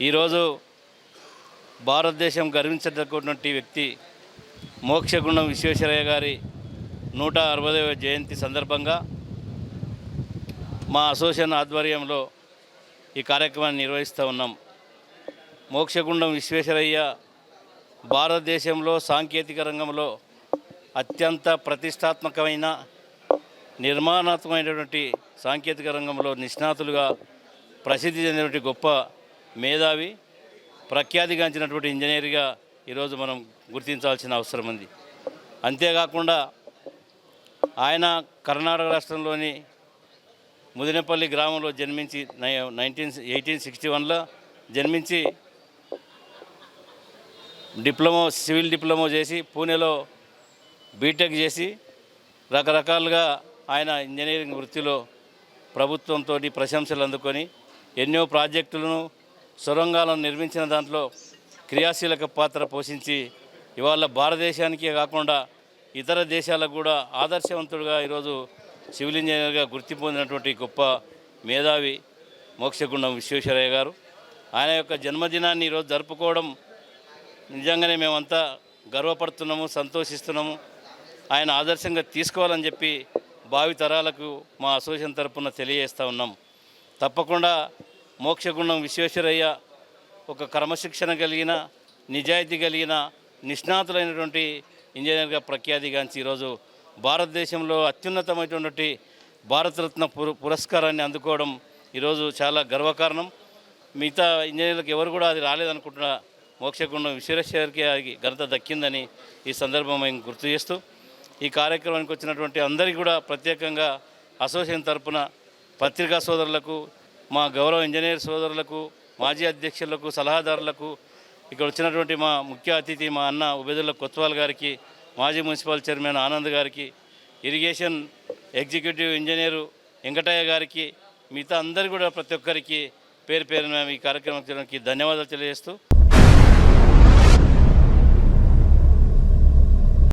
ఈరోజు భారతదేశం గర్వించదగ్గటువంటి వ్యక్తి మోక్షగుండం విశ్వేశ్వరయ్య గారి నూట అరవదవ జయంతి సందర్భంగా మా అసోసియేషన్ ఆధ్వర్యంలో ఈ కార్యక్రమాన్ని నిర్వహిస్తూ ఉన్నాం. మోక్షగుండం విశ్వేశ్వరయ్య భారతదేశంలో సాంకేతిక రంగంలో అత్యంత ప్రతిష్టాత్మకమైన నిర్మాణాత్మకమైనటువంటి సాంకేతిక రంగంలో నిష్ణాతులుగా ప్రసిద్ధి చెందినటువంటి గొప్ప మేధావి ప్రఖ్యాతిగాంచినటువంటి ఇంజనీర్గా ఈరోజు మనం గుర్తించాల్సిన అవసరం ఉంది. అంతేకాకుండా ఆయన కర్ణాటక రాష్ట్రంలోని ముదినపల్లి గ్రామంలో జన్మించి నైన్టీన్ ఎయిటీన్ సిక్స్టీ వన్లో జన్మించి డిప్లొమా సివిల్ డిప్లొమా చేసి పూణేలో బీటెక్ చేసి రకరకాలుగా ఆయన ఇంజనీరింగ్ వృత్తిలో ప్రభుత్వంతో ప్రశంసలు అందుకొని ఎన్నో ప్రాజెక్టులను సొరంగాలను నిర్మించిన దాంట్లో క్రియాశీలక పాత్ర పోషించి ఇవాళ భారతదేశానికే కాకుండా ఇతర దేశాలకు కూడా ఆదర్శవంతుడుగా ఈరోజు సివిల్ ఇంజనీర్గా గుర్తింపు పొందినటువంటి గొప్ప మేధావి మోక్షగుండం విశ్వేశ్వరయ్య గారు. ఆయన యొక్క జన్మదినాన్ని ఈరోజు జరుపుకోవడం నిజంగానే మేమంతా గర్వపడుతున్నాము సంతోషిస్తున్నాము. ఆయన ఆదర్శంగా తీసుకోవాలని చెప్పి భావి తరాలకు మా అసోసియేషన్ తరపున తెలియజేస్తూ ఉన్నాం. తప్పకుండా మోక్షగుండం విశ్వేశ్వరయ్య ఒక క్రమశిక్షణ కలిగిన నిజాయితీ కలిగిన నిష్ణాతులైనటువంటి ఇంజనీర్గా ప్రఖ్యాతిగాంచి ఈరోజు భారతదేశంలో అత్యున్నతమైనటువంటి భారతరత్న పుర పురస్కారాన్ని అందుకోవడం ఈరోజు చాలా గర్వకారణం. మిగతా ఇంజనీర్లకు ఎవరు కూడా అది రాలేదనుకుంటున్నా మోక్షగుండం విశ్వేశ్వరకి అది ఘనత దక్కిందని ఈ సందర్భం మేము గుర్తు చేస్తూ ఈ కార్యక్రమానికి వచ్చినటువంటి అందరికీ కూడా ప్రత్యేకంగా అసోసియేషన్ తరపున పత్రికా సోదరులకు మా గౌరవ ఇంజనీర్ సోదరులకు మాజీ అధ్యక్షులకు సలహాదారులకు ఇక్కడ వచ్చినటువంటి మా ముఖ్య అతిథి మా అన్న ఉబేదుల్లా కొత్వాల్ గారికి మాజీ మున్సిపల్ చైర్మన్ ఆనంద్ గారికి ఇరిగేషన్ ఎగ్జిక్యూటివ్ ఇంజనీరు వెంకటయ్య గారికి మిగతా అందరు కూడా ప్రతి ఒక్కరికి పేరు పేరున ఈ కార్యక్రమం చేయడానికి ధన్యవాదాలు తెలియజేస్తూ